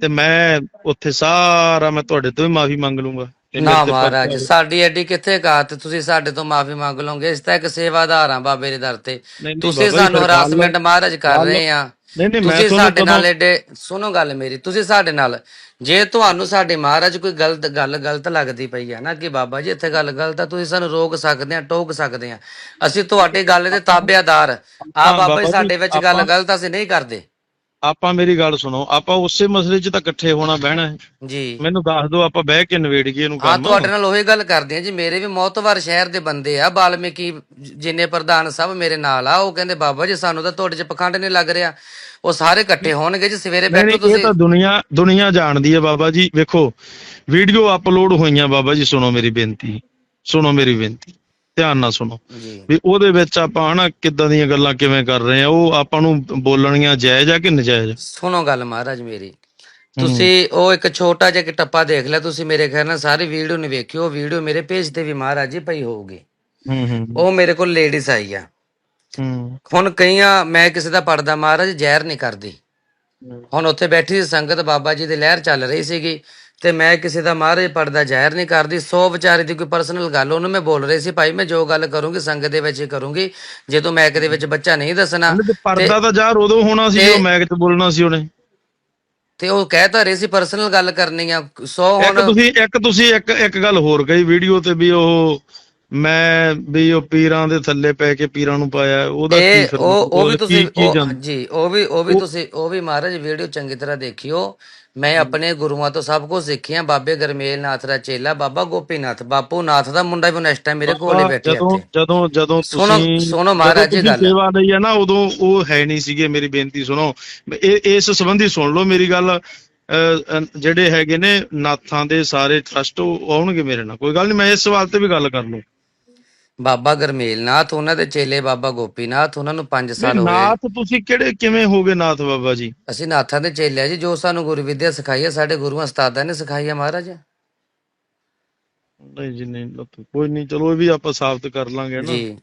ਤੇ ਮੈਂ ਉੱਥੇ ਸਾਰਾ ਮੈਂ ਤੁਹਾਡੇ ਤੋਂ ਵੀ ਮਾਫੀ ਮੰਗ ਲੂੰਗਾ। ਨਾ ਮਹਾਰਾਜ ਸਾਡੀ ਐਡੀ ਕਿੱਥੇ ਕਾਤ ਤੁਸੀਂ ਸਾਡੇ ਤੋਂ ਮਾਫੀ ਮੰਗ ਲਓਗੇ ਇਸ ਤਾਂ ਇੱਕ ਸੇਵਾਦਾਰ ਆ ਬਾਬੇ ਦੇ ਦਰ ਤੇ। ਤੁਸੀਂ ਸਾਨੂੰ ਹਰਾਸਮੈਂਟ ਮਹਾਰਾਜ ਕਰ ਰਹੇ ਆ ਨਹੀਂ ਨਹੀਂ ਮੈਂ ਤੁਹਾਨੂੰ ਸਾਡੇ ਨਾਲ ਐਡੇ ਸੁਣੋ ਗੱਲ ਮੇਰੀ ਤੁਸੀਂ ਸਾਡੇ ਨਾਲ ਜੇ ਤੁਹਾਨੂੰ ਸਾਡੇ ਮਹਾਰਾਜ ਕੋਈ ਗਲਤ ਗੱਲ ਗਲਤ ਲੱਗਦੀ ਪਈ ਆ ਨਾ ਕਿ ਬਾਬਾ ਜੀ ਇੱਥੇ ਗੱਲ ਗਲਤ ਆ ਤੁਸੀਂ ਸਾਨੂੰ ਰੋਕ ਸਕਦੇ ਆ ਟੋਕ ਸਕਦੇ ਆ। ਅਸੀਂ ਤੁਹਾਡੀ ਗੱਲ ਦੇ ਤਾਬੇਦਾਰ ਆ ਹਾਂ, ਬਾਬਾ ਜੀ ਸਾਡੇ ਵਿੱਚ ਗੱਲ ਗਲਤ ਅਸੀਂ ਨਹੀਂ ਕਰਦੇ। ਆਪਾਂ ਮੇਰੀ ਗੱਲ ਸੁਣੋ ਆਪਾਂ ਉਸੇ ਮਸਲੇ 'ਚ ਤਾਂ ਇਕੱਠੇ ਹੋਣਾ ਬਹਿਣਾ ਹੈ। ਜੀ। ਮੈਨੂੰ ਦੱਸ ਦਿਓ ਆਪਾਂ ਬਹਿ ਕੇ ਨਵੇੜੀਏ ਇਹਨੂੰ ਕੰਮ ਤੁਹਾਡੇ ਨਾਲ ਉਹੀ ਗੱਲ ਕਰਦੇ ਆ ਜੀ ਮੇਰੇ ਵੀ ਮੌਤਵਰ ਸ਼ਹਿਰ ਦੇ ਬੰਦੇ ਆ ਬਾਲਮੀਕੀ ਜਿੰਨੇ ਪ੍ਰਧਾਨ ਸਭ ਮੇਰੇ ਨਾਲ ਆ ਉਹ ਕਹਿੰਦੇ ਬਾਬਾ ਜੀ ਸਾਨੂੰ ਤਾਂ ਤੁਹਾਡੇ ਚ ਪਖੰਡ ਨਹੀਂ ਲੱਗ ਰਿਹਾ। ਉਹ ਸਾਰੇ ਇਕੱਠੇ ਹੋਣਗੇ ਜੀ ਸਵੇਰੇ ਨਹੀਂ ਬੈਠੋ ਨਹੀਂ ਇਹ ਤੁਸੀਂ। ਤਾਂ ਦੁਨੀਆ ਦੁਨੀਆ ਜਾਣਦੀ ਹੈ ਬਾਬਾ ਜੀ ਵੇਖੋ ਵੀਡੀਓ ਅਪਲੋਡ ਹੋਈਆਂ ਬਾਬਾ ਜੀ ਸੁਣੋ ਮੇਰੀ ਬੇਨਤੀ ਸੁਣੋ ਮੇਰੀ ਬੇਨਤੀ। ਧਿਆਨ ਨਾਲ ਸੁਣੋ। ਵੀ ਉਹਦੇ ਵਿੱਚ ਆਪਾਂ ਹਨਾ ਕਿੱਦਾਂ ਦੀਆਂ ਗੱਲਾਂ ਕਿਵੇਂ ਕਰ ਰਹੇ ਆ ਉਹ ਆਪਾਂ ਨੂੰ ਬੋਲਣੀਆਂ ਜਾਇਜ਼ ਆ ਕਿ ਨਜਾਇਜ਼? ਸੁਣੋ ਗੱਲ ਮਹਾਰਾਜ ਮੇਰੀ। ਤੁਸੀਂ ਉਹ ਇੱਕ ਛੋਟਾ ਜਿਹਾ ਟੱਪਾ ਦੇਖ ਲਿਆ ਤੁਸੀਂ ਮੇਰੇ ਖਿਆਲ ਨਾਲ ਸਾਰੀ ਵੀਡੀਓ ਨਹੀਂ ਵੇਖਿਓ ਉਹ ਵੀਡੀਓ ਮੇਰੇ ਪੇਜ ਤੇ ਵੀ ਮਹਾਰਾਜ ਜੀ ਪਈ ਹੋਊਗੀ। ਹੂੰ ਹੂੰ। ਉਹ ਮੇਰੇ ਕੋਲ ਲੇਡੀਜ਼ ਆਈ ਆ। ਹੂੰ। ਹੁਣ ਕਈਆਂ ਮੈਂ ਕਿਸੇ ਦਾ ਪੜਦਾ ਮਹਾਰਾਜ ਜ਼ਹਿਰ ਨਹੀਂ ਕਰਦੀ। ਹੁਣ ਉੱਥੇ ਬੈਠੀ ਸੀ ਸੰਗਤ ਬਾਬਾ ਜੀ ਦੀ ਲਹਿਰ ਚੱਲ ਰਹੀ ਸੀਗੀ। ਤੇ ਮੈਂ ਕਿਸੇ ਦਾ ਮਹਾਰਾਜ ਪੜਦਾ ਜ਼ਾਹਿਰ ਨਹੀਂ ਕਰਦੀ ਸੋ ਵਿਚਾਰੇ ਦੀ ਕੋਈ ਪਰਸਨਲ ਗੱਲ ਉਹਨੂੰ ਮੈਂ ਬੋਲ ਰਹੀ ਸੀ ਭਾਈ ਮੈਂ ਜੋ ਗੱਲ ਕਰੂੰਗੀ ਸੰਗਤ ਦੇ ਵਿੱਚ ਹੀ ਕਰੂੰਗੀ ਜਦੋਂ ਮੈਂ ਦੇ ਵਿੱਚ ਬੱਚਾ ਨਹੀਂ ਦੱਸਣਾ ਪਰਦਾ ਤਾਂ ਯਾਰ ਉਦੋਂ ਹੋਣਾ ਸੀ ਜਦੋਂ ਮੈਕ 'ਚ ਬੋਲਣਾ ਸੀ ਉਹਨੇ। ਤੇ ਉਹ ਕਹਿ ਤਾਂ ਰਹੇ ਸੀ ਪਰਸਨਲ ਗੱਲ ਕਰਨੀ ਆ ਸੋ ਇੱਕ ਹੁਣ ਤੁਸੀਂ ਇੱਕ ਤੁਸੀਂ ਇੱਕ ਇੱਕ ਗੱਲ ਹੋਰ ਕਹੀ ਵੀਡੀਓ ਤੇ ਵੀ ਉਹ ਮੈਂ ਵੀ ਉਹ ਪੀਰਾਂ ਦੇ ਥੱਲੇ ਪੈ ਕੇ ਪੀਰਾਂ ਨੂੰ ਪਾਇਆ ਉਹਦਾ ਕੀ ਫਿਰ ਉਹ ਉਹ ਵੀ ਤੁਸੀਂ ਜੀ ਉਹ ਵੀ ਉਹ ਵੀ ਤੁਸੀਂ ਉਹ ਵੀ ਮਹਾਰਾਜ ਵੀਡੀਓ ਚੰਗੀ ਤਰ੍ਹਾਂ ਦੇਖਿਓ ਮੈਂ ਆਪਣੇ ਗੁਰੂਆਂ ਤੋਂ ਸਭ ਕੁਝ ਸਿੱਖਿਆ ਬਾਬੇ ਗਰਮੇਲ ਨਾਥ ਦਾ ਚੇਲਾ ਬਾਬਾ ਗੋਪੀਨਾਥ ਬਾਪੂ ਨਾਥ ਦਾ ਮੁੰਡਾ ਵੀ ਨੈਕਸਟ ਟਾਈਮ ਮੇਰੇ ਕੋਲ ਹੀ ਬੈਠੇ ਜਦੋਂ ਜਦੋਂ ਜਦੋਂ ਤੁਸੀਂ ਸੁਣੋ ਮਹਾਰਾਜ ਜੀ ਗੱਲ। ਸੇਵਾ ਲਈ ਹੈ ਨਾ ਉਦੋਂ ਉਹ ਹੈ ਨਹੀਂ ਸੀਗੇ ਮੇਰੀ ਬੇਨਤੀ ਸੁਣੋ। ਇਸ ਸੰਬੰਧੀ ਸੁਣ ਲਓ ਮੇਰੀ ਗੱਲ। ਜਿਹੜੇ ਹੈਗੇ ਨੇ ਨਾਥਾਂ ਦੇ ਸਾਰੇ ਟਰਸਟ ਆਉਣਗੇ ਮੇਰੇ ਨਾਲ। ਕੋਈ ਗੱਲ ਨਹੀਂ ਮੈਂ ਇਸ ਸਵਾਲ ਤੇ ਵੀ ਗੱਲ ਕਰ ਲਊ। ਬਾਬਾ ਗਰਮੇਲ ਨਾਥ ਉਹਨਾਂ ਦੇ ਚੇਲੇ ਬਾਬਾ ਗੋਪੀਨਾਥ ਉਹਨਾਂ ਨੂੰ 5 ਸਾਲ ਹੋਏ ਨਾਥ ਤੁਸੀਂ ਕਿਹੜੇ ਕਿਵੇਂ ਹੋਗੇ ਨਾਥ ਬਾਬਾ ਜੀ? ਅਸੀਂ ਨਾਥਾਂ ਦੇ ਚੇਲੇ ਆ ਜੀ ਜੋ ਸਾਨੂੰ ਗੁਰੂ ਵਿਦਿਆ ਸਿਖਾਈ ਹੈ ਸਾਡੇ ਗੁਰੂਆਂ ਉਸਤਾਦਾਂ ਨੇ ਸਿਖਾਈ ਹੈ ਮਹਾਰਾਜ। ਨਹੀਂ ਜੀ ਨਹੀਂ ਕੋਈ ਨਹੀਂ ਚਲੋ ਇਹ ਵੀ ਆਪਾਂ ਸਾਬਤ ਕਰ ਲਾਂਗੇ ਨਾ। ਜੀ।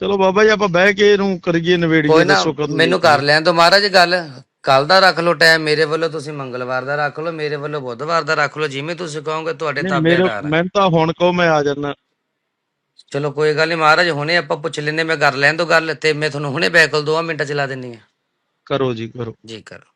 ਚਲੋ ਬਾਬਾ ਜੀ ਆਪਾਂ ਬਹਿ ਕੇ ਇਹਨੂੰ ਕਰੀਏ ਨਵੇੜੀਏ ਕੋਈ ਨਾ ਦੱਸੋ ਕਦੋਂ ਮੈਨੂੰ ਕਰ ਲੈਣ ਦੋ ਮਹਾਰਾਜ ਗੱਲ। ਕੱਲ ਦਾ ਰੱਖ ਲਓ ਟਾਈਮ ਮੇਰੇ ਵੱਲੋਂ ਤੁਸੀਂ ਮੰਗਲਵਾਰ ਦਾ ਰੱਖ ਲਓ ਮੇਰੇ ਵੱਲੋਂ ਬੁੱਧਵਾਰ ਦਾ ਰੱਖ ਲਓ ਜਿਵੇਂ ਤੁਸੀਂ ਕਹੋਗੇ ਤੁਹਾਡੇ ਨਹੀਂ, ਮੇਰੇ ਤਾਬੇਦਾਰ ਆ। ਮੈਂ ਤਾਂ ਹੁਣ ਕਹੋ ਮੈਂ ਆ ਜਾਣਾ ਚਲੋ ਕੋਈ ਗੱਲ ਨਹੀਂ ਮਹਾਰਾਜ ਹੁਣੇ ਆਪਾਂ ਪੁੱਛ ਲੈਨੇ ਮੈਂ ਕਰ ਲੈਣ ਦੋ ਗੱਲ ਤੇ ਮੈਂ ਤੁਹਾਨੂੰ ਹੁਣੇ ਬੈਕ ਕਾਲ 2 ਮਿੰਟਾਂ ਚ ਲਾ ਦਿੰਨੀ ਆ। ਕਰੋ ਜੀ ਕਰੋ। ਜੀ ਕਰੋ।